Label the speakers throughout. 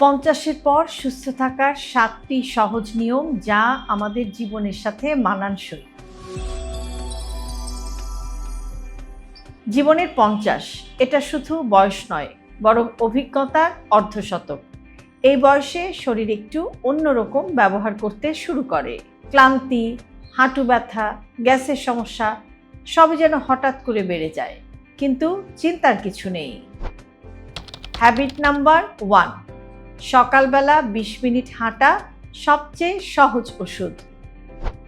Speaker 1: পঞ্চাশের পর সুস্থ থাকার সাতটি সহজ নিয়ম যা আমাদের জীবনের সাথে মানানসই। জীবনের পঞ্চাশ, এটা শুধু বয়স নয়, বরং অভিজ্ঞতার অর্ধশতক। এই বয়সে শরীর একটু অন্যরকম ব্যবহার করতে শুরু করে। ক্লান্তি, হাঁটু ব্যথা, গ্যাসের সমস্যা, সবই যেন হঠাৎ করে বেড়ে যায়। কিন্তু চিন্তার কিছু নেই। হ্যাবিট নাম্বার ওয়ান সকালবেলা বিশ মিনিট হাঁটা সবচেয়ে সহজ ওষুধ।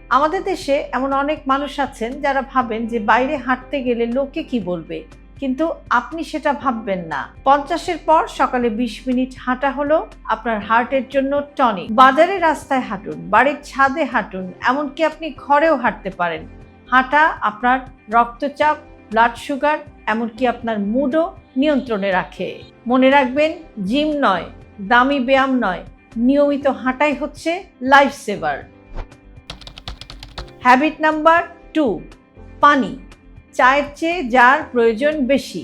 Speaker 1: আমাদের দেশে এমন অনেক মানুষ আছেন যারা ভাবেন যে বাইরে হাঁটতে গেলে লোকে কি বলবে? কিন্তু আপনি সেটা ভাববেন না। পঞ্চাশের পর সকালে বিশ মিনিট হাঁটা হলো আপনার হার্টের জন্য টনিক। বাজারে রাস্তায় হাঁটুন, বাড়ির ছাদে হাঁটুন, এমনকি আপনি ঘরেও হাঁটতে পারেন। হাঁটা আপনার রক্তচাপ ব্লাড সুগার এমনকি আপনার মুডও নিয়ন্ত্রণে রাখে। মনে রাখবেন জিম নয় দামি ব্যায়াম নয়, নিয়মিত হাঁটাই হচ্ছে life saver habit number two পানি, চায়ের চেয়ে যার প্রয়োজন বেশি।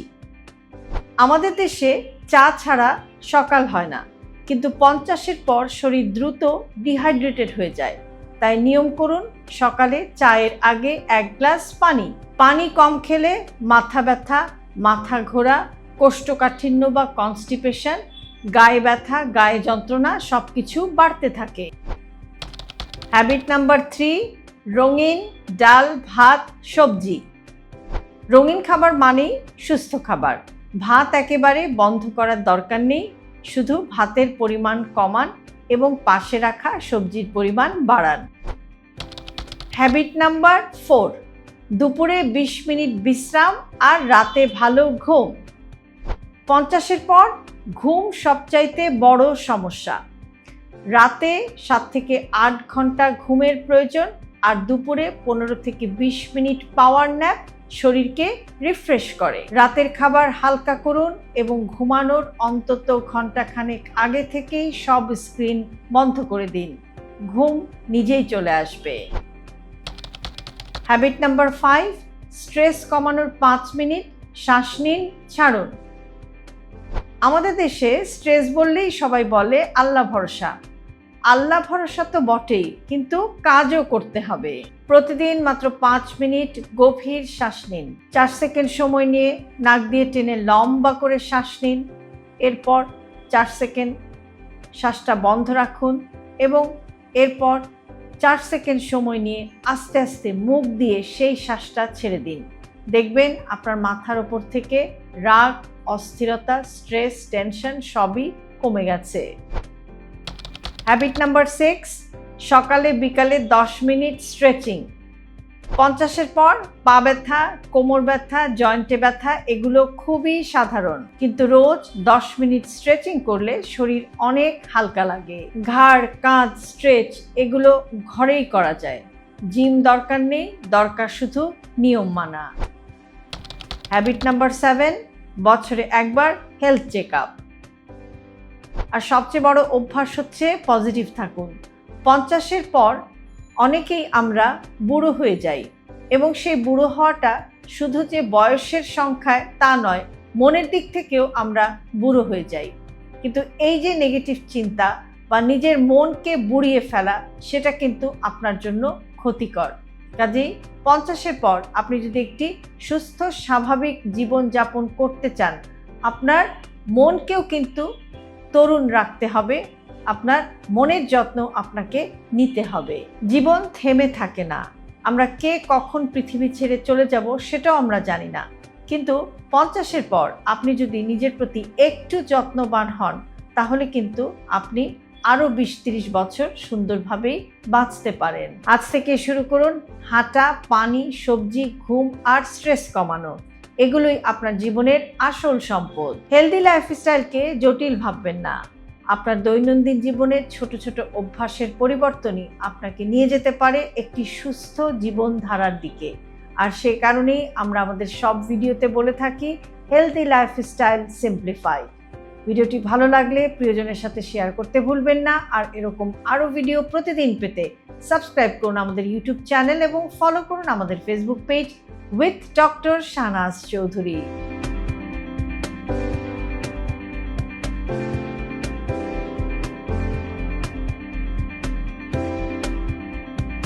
Speaker 1: আমাদের দেশে চা ছাড়া সকাল হয় না, কিন্তু পঞ্চাশের পর শরীর দ্রুত ডিহাইড্রেটেড হয়ে যায়। তাই নিয়ম করুন, সকালে চায়ের আগে এক গ্লাস পানি। পানি কম খেলে মাথা ব্যথা, মাথা ঘোরা, কোষ্ঠকাঠিন্য বা কনস্টিপেশন গায়ে ব্যথা, গায়ে যন্ত্রণা সব কিছু বাড়তে থাকে। হ্যাবিট নাম্বার থ্রি রঙিন ডাল, ভাত, সবজি। রঙিন খাবার মানেই সুস্থ খাবার। ভাত একেবারে বন্ধ করার দরকার নেই, শুধু ভাতের পরিমাণ কমান এবং পাশে রাখা সবজির পরিমাণ বাড়ান। হ্যাবিট নাম্বার ফোর দুপুরে বিশ মিনিট বিশ্রাম আর রাতে ভালো ঘুম। পঞ্চাশের পর ঘুম সবচাইতে বড় সমস্যা। রাতে সাত থেকে আট ঘণ্টা ঘুমের প্রয়োজন আর দুপুরে পনেরো থেকে বিশ মিনিট পাওয়ার ন্যাপ শরীরকে রিফ্রেশ করে। রাতের খাবার হালকা করুন এবং ঘুমানোর অন্তত ঘন্টাখানেক আগে থেকেই সব স্ক্রিন বন্ধ করে দিন। ঘুম নিজেই চলে আসবে। হ্যাবিট নাম্বার ফাইভ স্ট্রেস কমানোর পাঁচ মিনিট, শ্বাস নিন, ছাড়ুন। আমাদের দেশে স্ট্রেস বললেই সবাই বলে আল্লাহ ভরসা। আল্লাহ ভরসা তো বটেই, কিন্তু কাজও করতে হবে। প্রতিদিন মাত্র পাঁচ মিনিট গভীর শ্বাস নিন। চার সেকেন্ড সময় নিয়ে নাক দিয়ে টেনে লম্বা করে শ্বাস নিন। এরপর চার সেকেন্ড শ্বাসটা বন্ধ রাখুন এবং এরপর চার সেকেন্ড সময় নিয়ে আস্তে আস্তে মুখ দিয়ে সেই শ্বাসটা ছেড়ে দিন। দেখবেন আপনার মাথার ওপর থেকে রাগ, অস্থিরতা স্ট্রেস টেনশন সবই কমে গেছে। হ্যাবিট নাম্বার সিক্স সকালে বিকালে দশ মিনিট স্ট্রেচিং পঞ্চাশের পর পা ব্যথা, কোমর ব্যথা জয়েন্টে ব্যথা, এগুলো খুবই সাধারণ। কিন্তু রোজ দশ মিনিট স্ট্রেচিং করলে শরীর অনেক হালকা লাগে। ঘাড়, কাঁধ স্ট্রেচ এগুলো ঘরেই করা যায়। জিম দরকার নেই, দরকার শুধু নিয়ম মানা। হ্যাবিট নাম্বার সেভেন বছরে একবার হেলথ চেক আপ আর সবচেয়ে বড় অভ্যাস হচ্ছে পজিটিভ থাকুন। পঞ্চাশের পর অনেকেই আমরা বুড়ো হয়ে যাই এবং সেই বুড়ো হওয়াটা শুধু যে বয়সের সংখ্যায় তা নয়, মনের দিক থেকেও আমরা বুড়ো হয়ে যাই। কিন্তু এই যে নেগেটিভ চিন্তা বা নিজের মনকে বুড়িয়ে ফেলা, সেটা কিন্তু আপনার জন্য ক্ষতিকর। কাজেই পঞ্চাশের পর আপনি যদি একটি সুস্থ, স্বাভাবিক জীবন যাপন করতে চান, আপনার মনকেও কিন্তু তরুণ রাখতে হবে, আপনার মনের যত্ন আপনাকে নিতে হবে। জীবন থেমে থাকে না। আমরা কে কখন পৃথিবী ছেড়ে চলে যাব সেটাও আমরা জানি না। কিন্তু পঞ্চাশের পর আপনি যদি নিজের প্রতি একটু যত্নবান হন, তাহলে কিন্তু আপনি আরও বিশ তিরিশ বছর সুন্দরভাবেই বাঁচতে পারেন। আজ থেকে শুরু করুন হাঁটা, পানি, সবজি, ঘুম আর স্ট্রেস কমানো। এগুলোই আপনার জীবনের আসল সম্পদ। হেলদি লাইফস্টাইলকে জটিল ভাববেন না। আপনার দৈনন্দিন জীবনের ছোট ছোট অভ্যাসের পরিবর্তনই আপনাকে নিয়ে যেতে পারে একটি সুস্থ জীবনধারার দিকে। আর সে কারণেই আমরা আমাদের সব ভিডিওতে বলে থাকি হেলদি লাইফস্টাইল সিম্পলিফাই ভিডিওটি ভালো লাগলে প্রিয়জনের সাথে শেয়ার করতে ভুলবেন না। আর এরকম আরও ভিডিও প্রতিদিন পেতে সাবস্ক্রাইব করুন আমাদের ইউটিউব চ্যানেল এবং ফলো করুন আমাদের Facebook page with doctor Shahnaz Chowdhury